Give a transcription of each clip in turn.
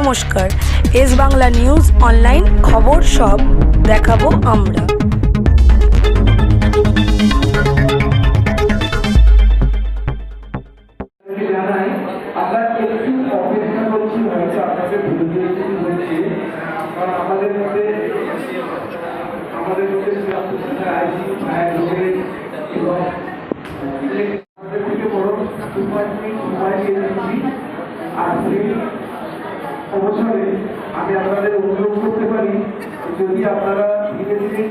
নমস্কার। S Bangla news online খবর সব দেখাবো আমরা। আমাদের মধ্যে আমাদের মধ্যে আর অবসরে আমি আপনাদের অনুরোধ করতে পারি, যদি আপনারা ধীরে ধীরে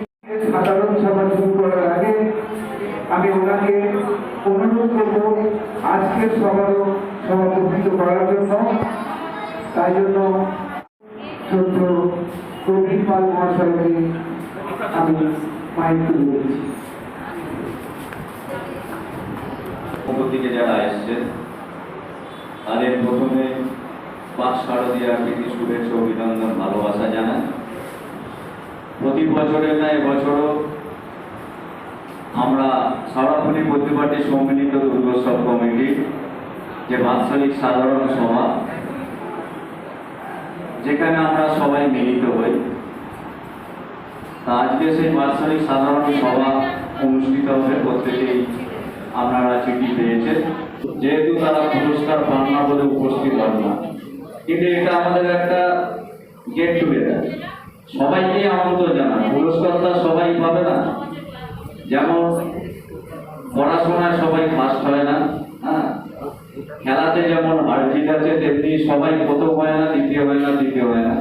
সাধারণ সভা শুরু করার আগে আমি ওনাকে অনুরোধ করব, আজকের সভারও সভাপতিত্ব করার জন্য। তাই জন্য ছোট্ট প্রবীণ পাল মহাশয়কে আমি মাইক তুলে যারা এসছে তাদের প্রথমে পাক শারদীয়া প্রীতি, শুভেচ্ছা, অভিনন্দন, ভালোবাসা জানাই। প্রতি বছরের না, এবছরও আমরা সারাফুলি প্রতিবাদী সম্মিলিত দুর্গোৎসব কমিটির যে বাৎসরিক সাধারণ সভা, যেখানে আমরা সবাই মিলিত হই। তা আজকে সেই বাৎসরিক সাধারণ সভা অনুষ্ঠিত হবে, প্রত্যেকেই আপনারা চিঠি পেয়েছেন। যেহেতু তারা পুরস্কার পান না বলে উপস্থিত হন না। কিন্তু এটা আমাদের একটা গেট টুগেদার সবাইকে আমন্ত্রণ জানান। পুরস্কারটা সবাই পাবে না। যেমন পড়াশোনায় সবাই ফার্স্ট হয় না হ্যাঁ? খেলাতে যেমন হার জিত আছে, তেমনি সবাই প্রথম হয় না, দ্বিতীয় হয় না, তৃতীয় হয় না।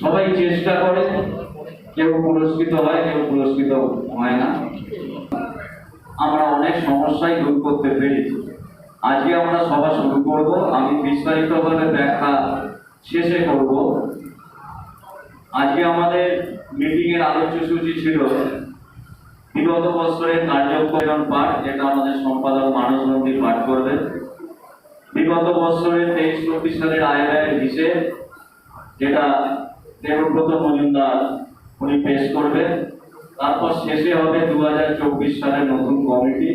সবাই চেষ্টা করে, কেউ পুরস্কৃত হয়, কেউ পুরস্কৃত হয় না। আমরা অনেক সমস্যাই দূর করতে পেরেছি। আজকে আমরা সভা শুরু করব। আমি বিস্তারিতভাবে ব্যাখ্যা শেষে করব। আজকে আমাদের মিটিং এর আলোচ্য সূচি ছিল বিগত বছরের কার্যক্রম পাঠ, যেটা আমাদের সম্পাদক মানস নন্দী পাঠ করবে। বিগত বছরের তেইশ চব্বিশ সালের আয় ব্যয়ের হিসেব, যেটা দেবব্রত মজুমদার উনি পেশ করবেন তারপর শেষে হবে দু হাজার চব্বিশ সালের নতুন কমিটি।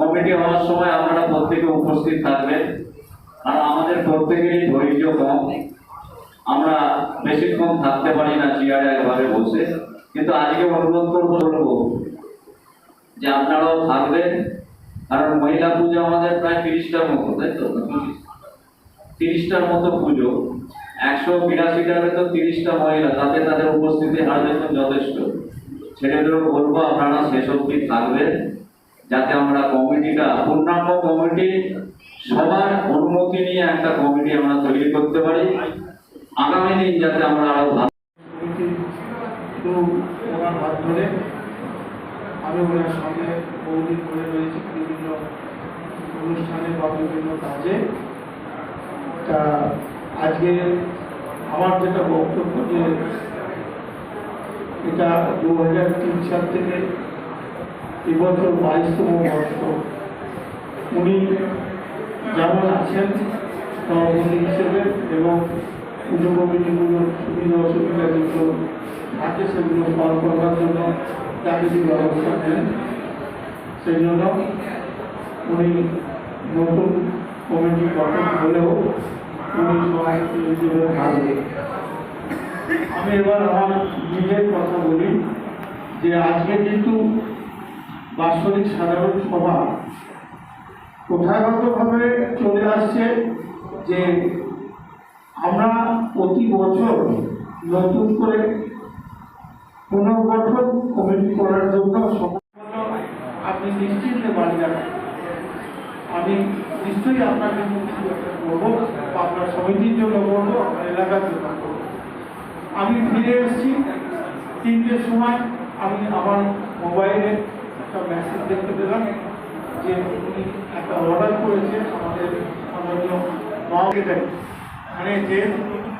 কমিটি হওয়ার সময় আপনারা প্রত্যেকে উপস্থিত থাকবেন। আর আমাদের প্রত্যেকেরই ধৈর্য কম। আমরা বেশিক্ষণ থাকতে পারি না চেয়ারে একভাবে বসে। কিন্তু আজকে অনুরোধ করব, বলব যে আপনারাও থাকবেন। কারণ মহিলা পুজো আমাদের প্রায় তিরিশটার মতো, তাই তো? তিরিশটার মতো পুজো। একশো বিরাশিটার তো তিরিশটা মহিলা, তাতে তাদের উপস্থিতি হার যথেষ্ট। ছেলেদেরও বলব আপনারা শেষ অবধি থাকবেন। যাতে আমরা কমিটিটা, পূর্ণাঙ্গ কমিটি, সবার অনুমতি নিয়ে একটা কমিটি আমরা তৈরি করতে পারি। আগামী দিন যাতে আমরা আরও ভালো ওনার হাত আমি ওনার সঙ্গে বহুদিন ধরে রয়েছি, বিভিন্ন অনুষ্ঠানে বা বিভিন্ন কাজে। তা আজকে আমার যেটা বক্তব্য যে এটা দু হাজার তিন সাল থেকে এবছর বাইশতম বর্ষ। উনি যেমন আছেন, সভাপতি হিসেবে এবং পুজো কমিটিগুলোর সুবিধা অসুবিধা যেগুলো থাকে, সেগুলো সলভ করবার জন্য কিছু ব্যবস্থা নেন। সেই জন্য উনি নতুন কমিটি গঠন হলেও উনি সভাপতি হিসেবে আমি এবার আমার নিজের কথা বলি যে আজকে কিন্তু বাৎসরিক সাধারণ সভা। প্রথাগতভাবে চলে আসছে যে আমরা প্রতি বছর নতুন করে পুনর্গঠন কমিটি করার জন্য আপনি নিশ্চিন্তে বাড়ি যাবেন আমি নিশ্চয়ই আপনাকে বলব, আপনার সমিতির জন্য বলব, আপনার এলাকার জন্য আমি ফিরে এসেছি তিনটের সময়, আমি আমার মোবাইলে একটা মেসেজ দেখতে পেলাম। যে উনি একটা অর্ডার করেছে আমাদের মাননীয় মাকে মানে যে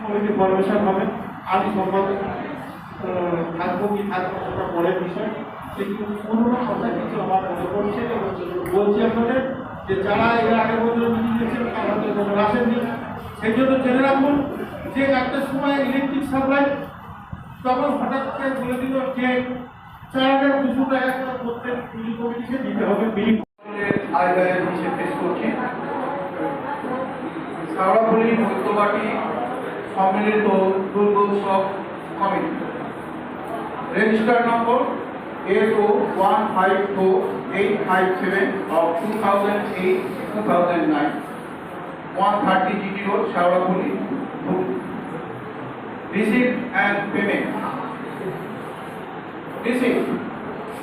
কমিটি ফরমেশন হবে আমি সম্পাদক থাকব কি থাকব সেটা পরের বিষয়। কিন্তু পুরোনো কথা কিছু আমার মনে পড়ছে বলছি আপনাদের যে যারা এর আগে বছর মিটিং গেছেন তারা হয়তো এখনও আসেননি। সেই জন্য জেনে রাখুন যে একটা সময় ইলেকট্রিক সাপ্লাই তখন হঠাৎ করে বলে দিল যে দুশো টাকা করে প্রত্যেক পুলিশ কমিটিকে দিতে হবে, বিলি। আয় ব্যয়ের হিসেব পেশ করছি। সারাপুলি মধ্যবাটি সম্মিলিত Durgotsav committee. Register number S O one five four eight five seven of two thousand eight, two thousand nine. One thirty GT road Sheoraphuli receipt and payment. Receipt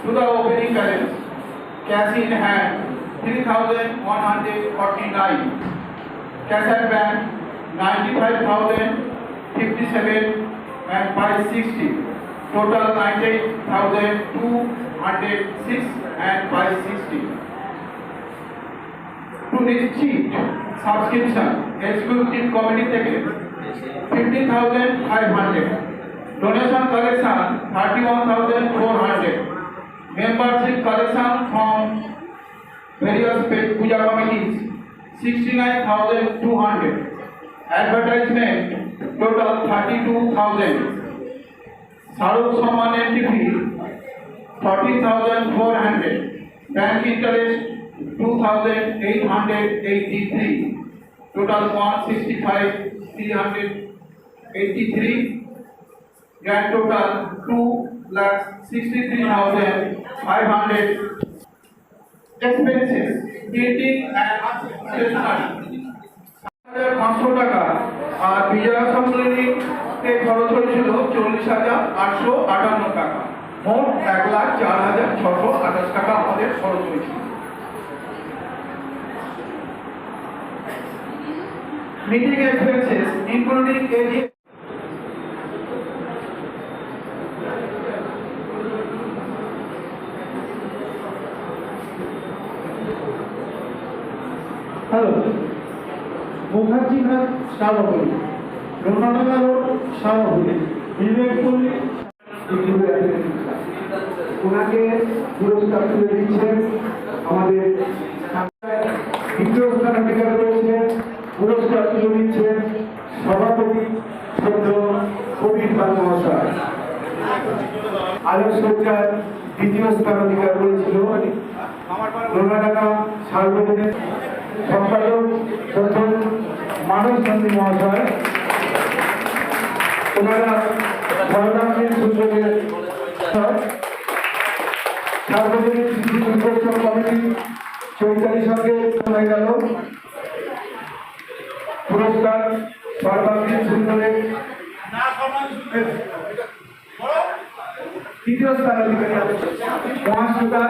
to the opening balance, cash in hand, three thousand one hundred forty-nine. Cash at bank, ninety-five thousand fifty-seven and five sixty. Total ninety-eight thousand two hundred six and five sixty. To নিশ্চিত subscription executive committee থেকে fifty thousand five hundred. Donation collection 31,400. Membership collection from various paid puja committees 69,200. Advertisement total 32,000. Saruk Saman NTP 40,400. Bank interest 2,883. Total 165,383. Grand total two lakh sixty-three thousand five hundred. Expenses printing and stationery. পাঁচশো টাকা আর খরচ হয়েছিল চল্লিশ হাজার আটশো আটান্ন টাকা মোট এক লাখ চার হাজার ছশো আঠাশ টাকা আমাদের খরচ হয়েছিল expenses including AG হ্যালো মুখার্জি ঘাট শাহবাগুলি লোনাডাঙ্গা রোড শাহবাগুলি বিবেকপল্লী ওনাকে পুরস্কার তুলে দিচ্ছেন। আমাদের দ্বিতীয় স্থান অধিকার রয়েছে পুরস্কার তুলে দিচ্ছেন সভাপতি সদ্য কবির পাল মহাশয়। আলোকসজ্জার দ্বিতীয় স্থান অধিকার রয়েছিল লোনাডাঙ্গা সার্বজনীন সম্পাদক প্রথম মানব শান্তি মহাশয়। ওনারা ধর্মান্তের সুযোগে সার্বজনীন কৃষি দুর্গোৎসব কমিটি চৈতালির সঙ্গে হয়ে গেল। পুরস্কার সর্বাঙ্গীন সুন্দরের তৃতীয় স্থান অধিকারী মহাশ্রোতা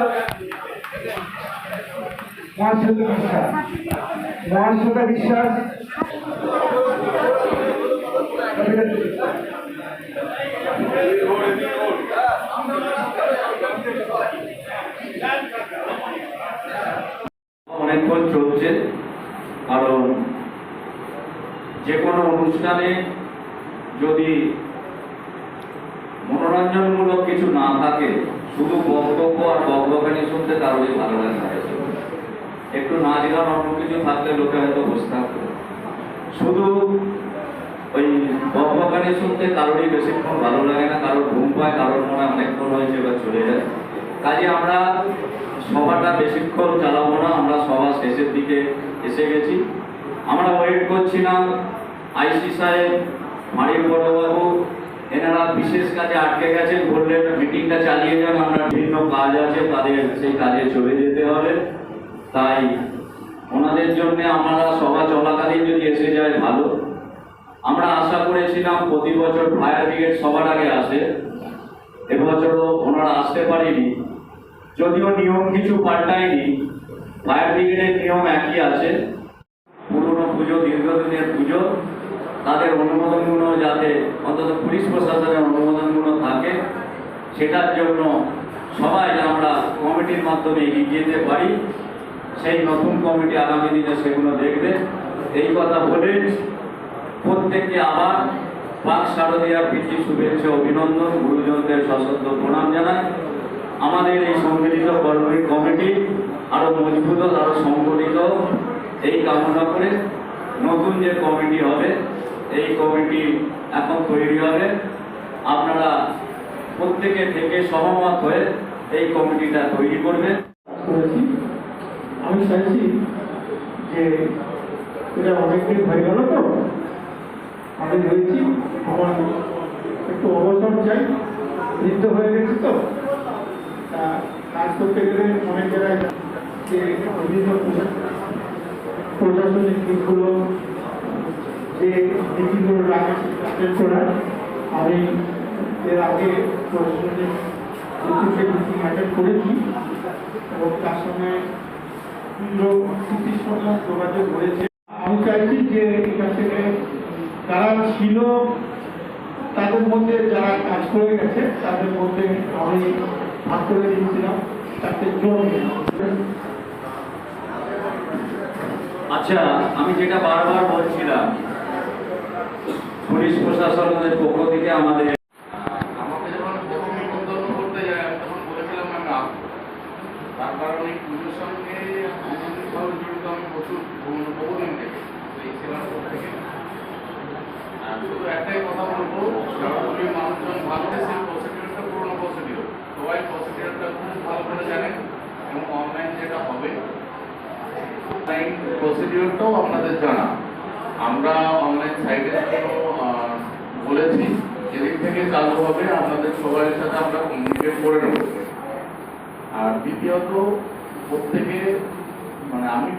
মহাশ্রোতা বিশ্বাস। মহাশ্রোতা বিশ্বাস অনেকক্ষণ চলছে। কারণ যে কোনো অনুষ্ঠানে যদি মনোরঞ্জনমূলক কিছু না থাকে, শুধু বক্তব্য আর বকবকানি শুনতে কারোরই ভালো লাগে একটু না গান অন্য কিছু থাকলে লোকে হয়তো বসে থাকতো শুধু ওই বকবকানি শুনতে কারোরই বেশিক্ষণ ভালো লাগে না, কারোর ঘুম পায়, কারোর মনে অনেকক্ষণ হয়েছে বা চলে যায়। কাজে আমরা সভাটা বেশিক্ষণ চালাবো না, আমরা সভা শেষের দিকে এসে গেছি। আমরা ওয়েট করছি করছিলাম আইসি সাহেব মারির বড়বাবু, এনারা বিশেষ কাজে আটকে গেছেন বললেন মিটিংটা চালিয়ে যান, আমরা বিভিন্ন কাজ আছে, তাদের সেই কাজে চলে যেতে হবে। তাই ওনাদের জন্য আমরা সভা চলাকালীন যদি এসে যায় ভালো। আমরা আশা করেছিলাম প্রতি বছর ফায়ার ব্রিগেড সবার আগে আসে। এবছরও ওনারা আসতে পারেনি। যদিও নিয়ম কিছু পাল্টায়নি, ফায়ার ব্রিগেডের নিয়ম একই আছে। পুরনো পুজো, দীর্ঘদিনের পুজো, তাদের অনুমোদনগুলো যাতে অন্তত পুলিশ প্রশাসনের অনুমোদনগুলো থাকে, সেটার জন্য সবাই আমরা কমিটির মাধ্যমে এগিয়ে যেতে পারি। সেই নতুন কমিটি আগামী দিনে সেগুলো দেখবে। এই কথা বলে প্রত্যেককে আবার পাক শারদীয়ার প্রীতি, শুভেচ্ছা, অভিনন্দন, গুরুজনদের সশস্ত্র প্রণাম জানায় আমাদের এই সম্মিলিত কর্মী কমিটি আরও মজবুত, আরও সংগঠিত এই কামনা করে নতুন যে কমিটি হবে, এই কমিটি এখন তৈরি হবে। আপনারা প্রত্যেকে থেকে সহমত হয়ে এই কমিটিটা তৈরি করবেন। আমি চাইছি যে এটা অনেকদিন হয়ে গেল তো। আমি রয়েছি আমার একটু অবসর চাই, বৃদ্ধ হয়ে গেছি তো। কাজ করতে গেলে অনেক জায়গায় যে বিভিন্ন দিকগুলো, যে নীতিগুলো সেটা করার আমি এর আগে প্রশাসনিক মিটিং অ্যাটেন্ড করেছি এবং তার সঙ্গে তাদের মধ্যে আচ্ছা আমি যেটা বারবার বলছিলাম পুলিশ প্রশাসনের পক্ষ থেকে আমাদের আমাকে যখন প্রথম নিবন্ধন করতে যায় তখন বলেছিলাম আমি আসব তার কারণ এই পুজোর সঙ্গে আনুষ্ঠানিকভাবে জড়িত আমি প্রচুর বহু- বহুদিন থেকে এই সেবার পর থেকে। শুধু একটাই কথা বলব সরাসরি মানুষজন ভালো সেই প্রসিডিওরটা পুরোনো প্রসিডিওর সবাই প্রসিডিওরটা খুব ভালো করে জানেন এবং অনলাইন যেটা হবে অনলাইন প্রসিডিওরটাও আপনাদের জানা। আমরা অনলাইন আহ, বলেছি যেদিন থেকে চালু হবে আপনাদের সবার সাথে আমরা কমিউনিকেট করে নেব। আর দ্বিতীয়ত প্রত্যেকে মানে আমি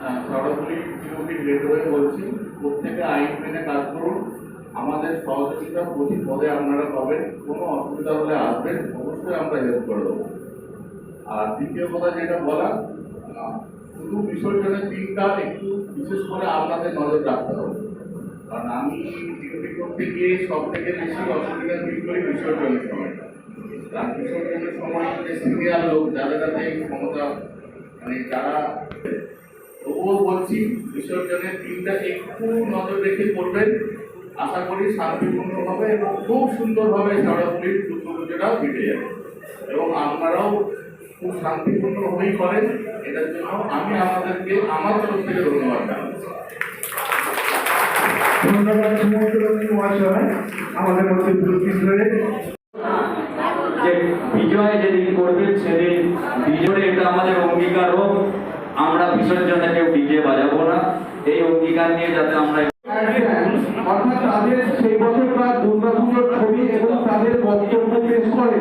আহ, সরাসরি বিরোধী হেড হয়ে বলছি প্রত্যেকে আইন মেনে কাজ করুন। আমাদের সহযোগিতা প্রতি পদে আপনারা পাবেন। কোনো অসুবিধা হলে আসবেন অবশ্যই আমরা হেল্প করে দেবো। আর দ্বিতীয় কথা যেটা বলা শুধু বিসর্জনের দিনটা একটু বিশেষ করে আপনাদের নজর রাখতে হবে। কারণ আমি ডিউটি করতে গিয়ে সব থেকে বেশি অসুবিধা ফিল করি বিসর্জনের সময়টা বিসর্জনের সময় সিনিয়র যাদের কাছে ক্ষমতা মানে যারা তবুও বলছি বিসর্জনের দিনটা একটু নজর রেখে করবেন আশা করি শান্তিপূর্ণভাবে এবং খুব সুন্দরভাবে দুর্গাপুজোটা মিটে যাবে এবং আপনারাও খুব শান্তিপূর্ণভাবেই করেন এটার জন্য আমি আপনাদেরকে আমার তরফ থেকে ধন্যবাদ জানাচ্ছি ধন্যবাদ আমাদের মধ্যে যে বিজয় যেদিন করবেন সেদিন বিজয় এটা আমাদের অঙ্গীকার হোক। আমরা বিসর্জনে কেউ ডিজে বাজাবো না। এই অঙ্গীকার নিয়ে যাতে আমরা অর্থাৎ তাদের সেই বছরকার দুর্গা পুজোর ছবি এবং তাদের বক্তব্য পেশ করে।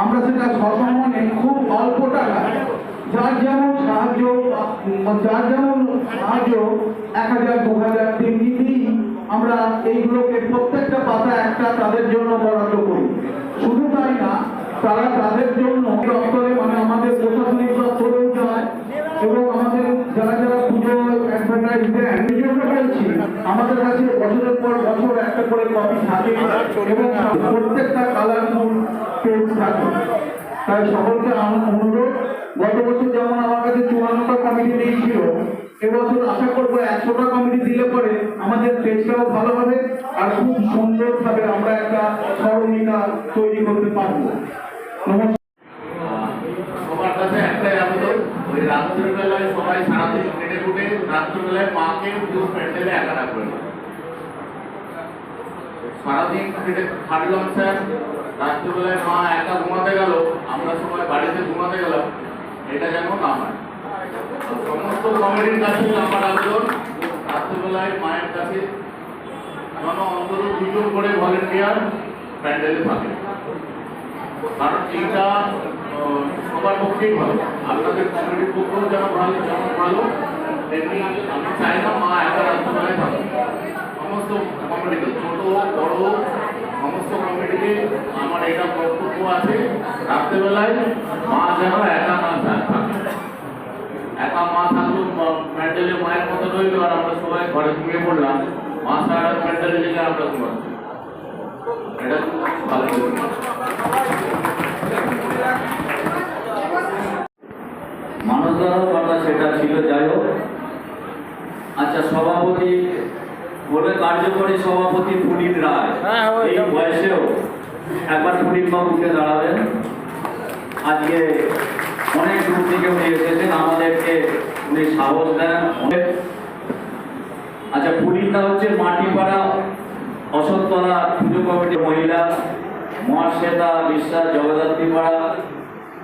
আমরা সেটা সসম্মানে খুব অল্প টাকা, যার যেমন সাহায্য, যার যেমন সাহায্য এক হাজার, দু হাজার তেমনিতেই আমরা এইগুলোকে প্রত্যেকটা পাতা একটা তাদের জন্য বরাদ্দ করি। শুধু তাই না, তারা তাদের জন্য দপ্তরে মানে আমাদের প্রশাসনিক দপ্তরেও যায় এবং আমাদের যারা যারা পুজো আমাদের কাছে বছরের পর বছর একটা করে কপি থাকে এবং প্রত্যেকটা কালারফুল পেজ থাকে। তাই সকলকে অনুরোধ, গত বছর যেমন আমার কাছে চুয়ান্নটা কমিটি দিয়েছিল এবছর আশা করব একশোটা কমিটি দিলে পরে আমাদের পেজটাও ভালো হবে আর খুব সুন্দরভাবে আমরা একটা স্মরণিকা তৈরি করতে পারব। নমস্কার। সবাই সারাদিন রাত্রিবেলায় মাকে একা। সারাদিন রাত্রিবেলায় মা একা ঘুমাতে গেল, আমরা সবাই বাড়িতে ঘুমাতে গেলাম, এটা যেন না হয়। সমস্ত কমিটির কাছে আমার আবেদন রাত্রিবেলায় মায়ের কাছে যেন অন্তত দুজন করে ভলেন্টিয়ার প্যান্ডেলে থাকে। কারণ এইটা সবার পক্ষেই ভালো। আপনাদের কমিটির পক্ষেও যেন ভালো যেমন ভালো, তেমনি আমি চাই না মা একা রাত্রিবেলায় থাকে সমস্ত কমিটিতে ছোট, বড়, সমস্ত কমিটিকে আমার এটা বক্তব্য আছে। রাত্রেবেলায় মা যেন একা না থাকে। একা মা থাকল প্যান্ডেলে মায়ের মতো রইল আর আমরা সবাই ঘরে ঘুমিয়ে পড়লাম। মা সারা প্যান্ডেলে লেগে আমরা ঘুমাচ্ছি এটা ভালো মানুষ দ্বারাও কথা সেটা ছিল যাই হোক। আচ্ছা সভাপতি বলে কার্যকরী সভাপতি পুনীত রায়। এই বয়সেও একবার পুনীত বাবু উঠে দাঁড়াবেন। আজকে অনেক দূর থেকে উনি এসেছেন আমাদেরকে উনি সাহস দেন আচ্ছা পুরীটা হচ্ছে মাটিপাড়া অশোকতলা পুজো কমিটির মহিলা মহাশ্বেতা বিশ্বাস জগদ্ধাত্রী পাড়া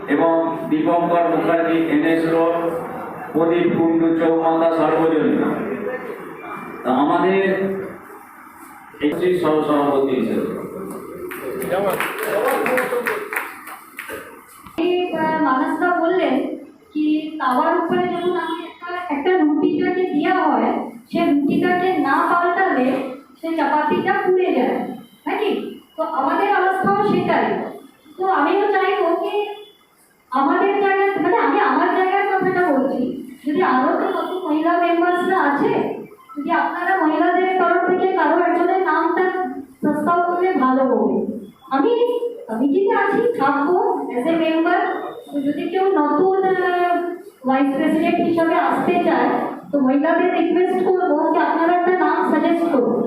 এবং Dipankar Mukherjee N S road Pradip Kundu চৌমাথা সর্বজনীন। তা আমাদের এই সহসভাপতি হিসেবে। এই, আহ, মানসদা বললেন কি তাওয়ার উপরে যখন আমি একটা একটা রুটিটাকে দেওয়া হয়, সে রুটিটাকে না পাল্টালে সে চাপাতিটা পুড়ে যায়, নাকি? তো আমাদের অবস্থাও সেটাই। তো আমিও চাইব কি আমাদের জায়গায় মানে আমি আমার জায়গার কথাটা বলছি, যদি আরও তো কত মহিলা মেম্বার্সরা আছে, যদি আপনারা মহিলাদের তরফ থেকে কারও একজনের নামটা প্রস্তাব করলে ভালো হবে। আমি কমিটিতে আছি, থাকব অ্যাজ এ মেম্বার যদি কেউ নতুন ভাইস প্রেসিডেন্ট হিসাবে আসতে চায়, তো মহিলাদের রিকোয়েস্ট করব যে আপনারা একটা নাম সাজেস্ট করুন।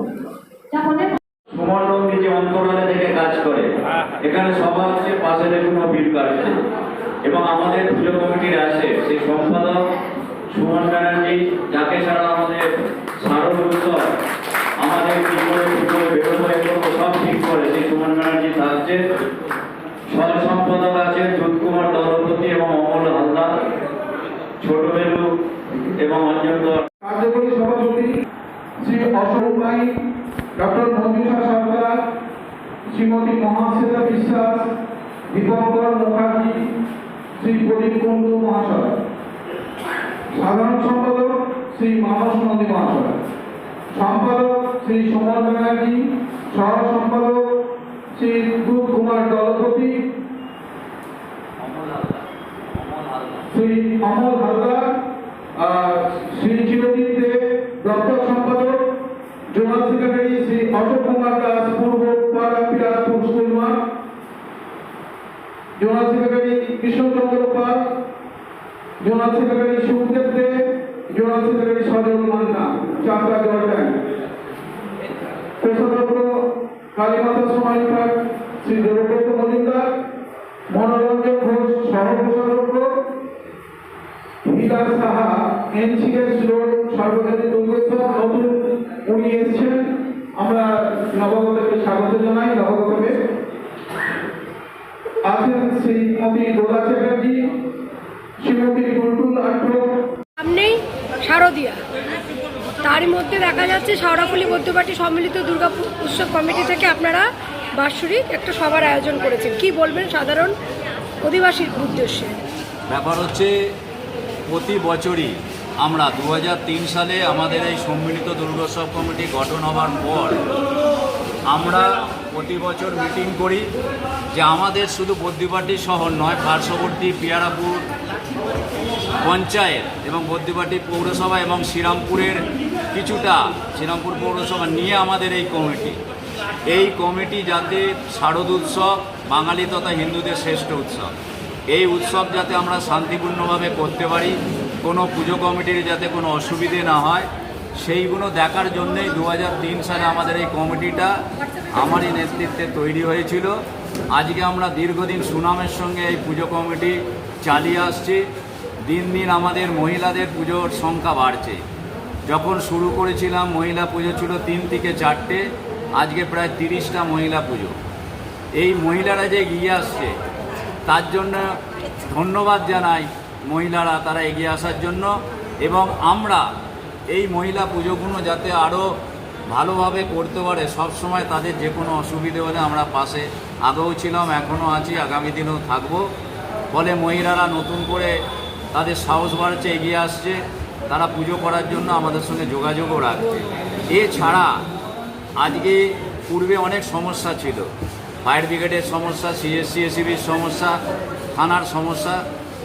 তাহলে সুমন নন্দী যে অন্তরালে থেকে কাজ করে। এখানে হচ্ছে পাশে বিল কাটছে। এবং আমাদের পুজো কমিটির আছে সেই সম্পাদক সুমন ব্যানার্জি, যাকে ছাড়া আমাদের স্মারক উৎসব, আমাদের এগুলো সব ঠিক করে, সেই সুমন ব্যানার্জি থাকছে। সম্পাদক আছে কুমার দলপতি এবং অমল হালদার। ছোট বেলু এবং দর কার্যকরী সভাপতি শ্রী অশোক ভাই ডক্টর মঞ্জুষা সরকার, শ্রীমতী মহাশ্বেতা বিশ্বাস, দীপঙ্কর মুখার্জি, শ্রী প্রদীপ কুণ্ডু মহাশয়। সাধারণ সম্পাদক শ্রী মানস নন্দী মহাশয়। সম্পাদক শ্রী সুমন ব্যানার্জি সহ সম্পাদক শ্রী কুমার দলপতি শ্রী অমল হালদার শ্রী দেব দপ্তর সম্পাদক, জোনাল সেক্রেটারি শ্রী অশোক কুমার দাস, পূর্ব পাড়া পিরাপুর স্কুল মাঠ zonal secretary Krishnachandra Pal, zonal secretary Sukhdev De zonal secretary Sajal Manna Chapra Jordan কোষাধ্যক্ষ কালীমাতা সমাজঘাট শ্রী দেবব্রত মজুমদার, মনোরঞ্জন ঘোষ সহ কোষাধ্যক্ষ হিলা সাহা এনসিএস রোড সর্বজনীন দুর্গোৎসব নতুন উনি এসেছেন। আমরা নবগতকে স্বাগত জানাই নবগতকে। আছেন শ্রীমতী দোলা চ্যাটার্জি শ্রীমতী টুলটুল আট্ট। সামনেই শারদিয়া। তার মধ্যে দেখা যাচ্ছে শাওড়াফুলি বৌদ্ধবাটি সম্মিলিত দুর্গা উৎসব কমিটি থেকে আপনারা বাৎসরিক একটা সভার আয়োজন করেছেন। কি বলবেন সাধারণ অধিবাসীর উদ্দেশ্যে? ব্যাপার হচ্ছে প্রতি বছরই আমরা দু হাজার তিন সালে আমাদের এই সম্মিলিত দুর্গোৎসব কমিটি গঠন হওয়ার পর আমরা প্রতি বছর মিটিং করি যে আমাদের শুধু বদ্যিপাটি শহর নয়, পার্শ্ববর্তী পিয়ারাপুর পঞ্চায়েত এবং বদ্যিপাটি পৌরসভা এবং শ্রীরামপুরের কিছুটা শ্রীরামপুর পৌরসভা নিয়ে আমাদের এই কমিটি। এই কমিটি যাতে শারদ উৎসব, বাঙালি তথা হিন্দুদের শ্রেষ্ঠ উৎসব। এই উৎসব যাতে আমরা শান্তিপূর্ণভাবে করতে পারি, কোনো পুজো কমিটির যাতে কোনো অসুবিধে না হয়, সেইগুলো দেখার জন্যেই দু হাজার তিন সালে আমাদের এই কমিটিটা আমারই নেতৃত্বে তৈরি হয়েছিল। আজকে আমরা দীর্ঘদিন সুনামের সঙ্গে এই পুজো কমিটি চালিয়ে আসছি। দিন দিন আমাদের মহিলাদের পুজোর সংখ্যা বাড়ছে। যখন শুরু করেছিলাম, মহিলা পুজো ছিল তিন থেকে চারটে, আজকে প্রায় তিরিশটা মহিলা পুজো। এই মহিলারা যে এগিয়ে আসছে তার জন্য ধন্যবাদ জানাই মহিলারা তারা এগিয়ে আসার জন্য এবং আমরা এই মহিলা পুজোগুলো যাতে আরও ভালোভাবে করতে পারে, সব সময় তাদের যে কোনো অসুবিধে হলে আমরা পাশে আগেও ছিলাম এখনও আছি, আগামী দিনেও থাকব। ফলে মহিলারা নতুন করে তাদের সাহস বাড়ছে, এগিয়ে আসছে। তারা পুজো করার জন্য আমাদের সঙ্গে যোগাযোগও রাখছে। এছাড়া আজকে পূর্বে অনেক সমস্যা ছিল। ফায়ার ব্রিগেডের সমস্যা সিএসসি এসিবির সমস্যা, থানার সমস্যা,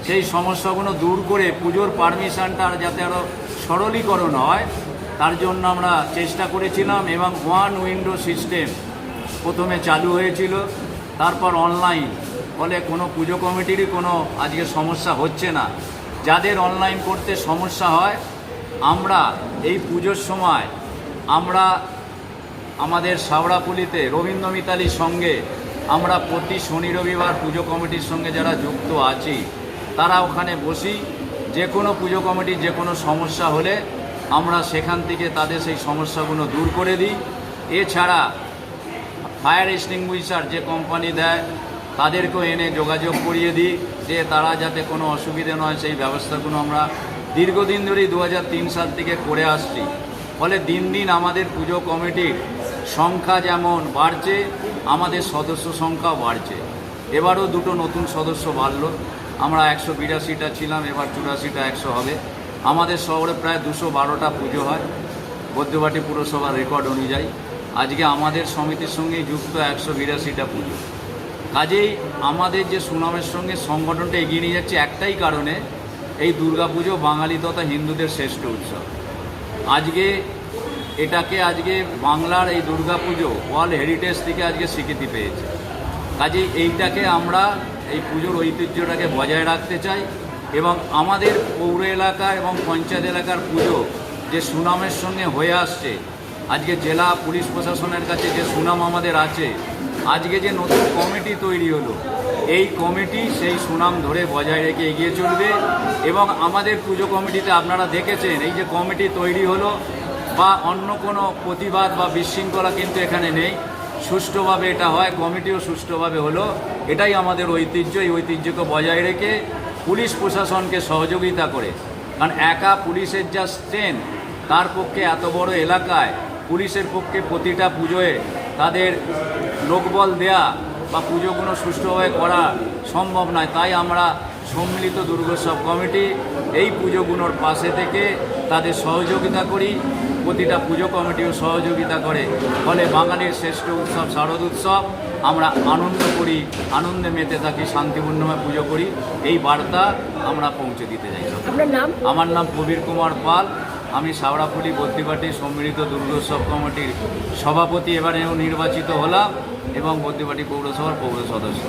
সেই সমস্যাগুলো দূর করে পুজোর পারমিশনটা যাতে আরও সরলীকরণ হয়, তার জন্য আমরা চেষ্টা করেছিলাম এবং ওয়ান উইন্ডো সিস্টেম প্রথমে চালু হয়েছিল, তারপর অনলাইন, ফলে কোনো পুজো কমিটিরই কোনো আজকে সমস্যা হচ্ছে না। যাদের অনলাইন করতে সমস্যা হয়, আমরা এই পুজোর সময় আমরা আমাদের সাবড়াপুলিতে রবীন্দ্র মিতালির সঙ্গে আমরা প্রতি শনি রবিবার পুজো কমিটির সঙ্গে যারা যুক্ত আছি, তারা ওখানে বসি যে কোনো পুজো কমিটির যে কোনো সমস্যা হলে আমরা সেখান থেকে তাদের সেই সমস্যাগুলো দূর করে দিই। এছাড়া ফায়ার এক্সটিংগুইশার যে কোম্পানি দেয়, তাদেরকেও এনে যোগাযোগ করিয়ে দিই যে তারা যাতে কোনো অসুবিধে নয়, সেই ব্যবস্থাগুলো আমরা দীর্ঘদিন ধরেই দু হাজার তিন সাল থেকে করে আসছি। ফলে দিন দিন আমাদের পুজো কমিটির সংখ্যা যেমন বাড়ছে, আমাদের সদস্য সংখ্যা বাড়ছে। এবারও দুটো নতুন সদস্য বাড়লো। আমরা একশো বিরাশিটা ছিলাম, এবার চুরাশিটা একশো হবে। আমাদের শহরে প্রায় দুশো বারোটা পুজো হয় বদ্যবাটি পুরসভার রেকর্ড অনুযায়ী। আজকে আমাদের সমিতির সঙ্গে যুক্ত একশো বিরাশিটা পুজো। কাজেই আমাদের যে সুনামের সঙ্গে সংগঠনটা এগিয়ে নিয়ে যাচ্ছে একটাই কারণে, এই দুর্গাপুজো বাঙালি তথা হিন্দুদের শ্রেষ্ঠ উৎসব। আজকে এটাকে আজকে বাংলার এই দুর্গাপুজো ওয়ার্ল্ড হেরিটেজ থেকে আজকে স্বীকৃতি পেয়েছে। কাজে এইটাকে আমরা, এই পুজোর ঐতিহ্যটাকে বজায় রাখতে চাই এবং আমাদের পৌর এলাকা এবং পঞ্চায়েত এলাকার পুজো যে সুনামের সঙ্গে হয়ে আসছে, আজকে জেলা পুলিশ প্রশাসনের কাছে যে সুনাম আমাদের আছে, আজকে যে নতুন কমিটি তৈরি হলো, এই কমিটি সেই সুনাম ধরে বজায় রেখে এগিয়ে চলবে এবং আমাদের পুজো কমিটিতে আপনারা দেখেছেন, এই যে কমিটি তৈরি হলো বা অন্য কোনো প্রতিবাদ বা বিশৃঙ্খলা কিন্তু এখানে নেই। সুষ্ঠুভাবে এটা হয়, কমিটিও সুষ্ঠুভাবে হলো। এটাই আমাদের ঐতিহ্য, এই ঐতিহ্যকে বজায় রেখে পুলিশ প্রশাসনকে সহযোগিতা করে। কারণ একা পুলিশের যা স্ট্রেন, তার পক্ষে এত বড় এলাকায় পুলিশের পক্ষে প্রতিটা পুজোয় তাদের লোকবল দেয়া বা পুজোগুলো সুষ্ঠুভাবে করা সম্ভব নয়। তাই আমরা সম্মিলিত দুর্গোৎসব কমিটি এই পুজোগুলোর পাশে থেকে তাদের সহযোগিতা করি। প্রতিটা পুজো কমিটিও সহযোগিতা করে। ফলে বাঙালির শ্রেষ্ঠ উৎসব শারদ উৎসব। আমরা আনন্দ করি আনন্দে মেতে থাকি শান্তিপূর্ণভাবে পুজো করি। এই বার্তা আমরা পৌঁছে দিতে চাই। আমার নাম প্রবীর কুমার পাল। আমি সাবড়াফুলি বদ্যিপাটি সম্মিলিত দুর্গোৎসব কমিটির সভাপতি। এবারেও নির্বাচিত হলাম এবং বদ্যিপাটি পৌরসভার পৌর সদস্য।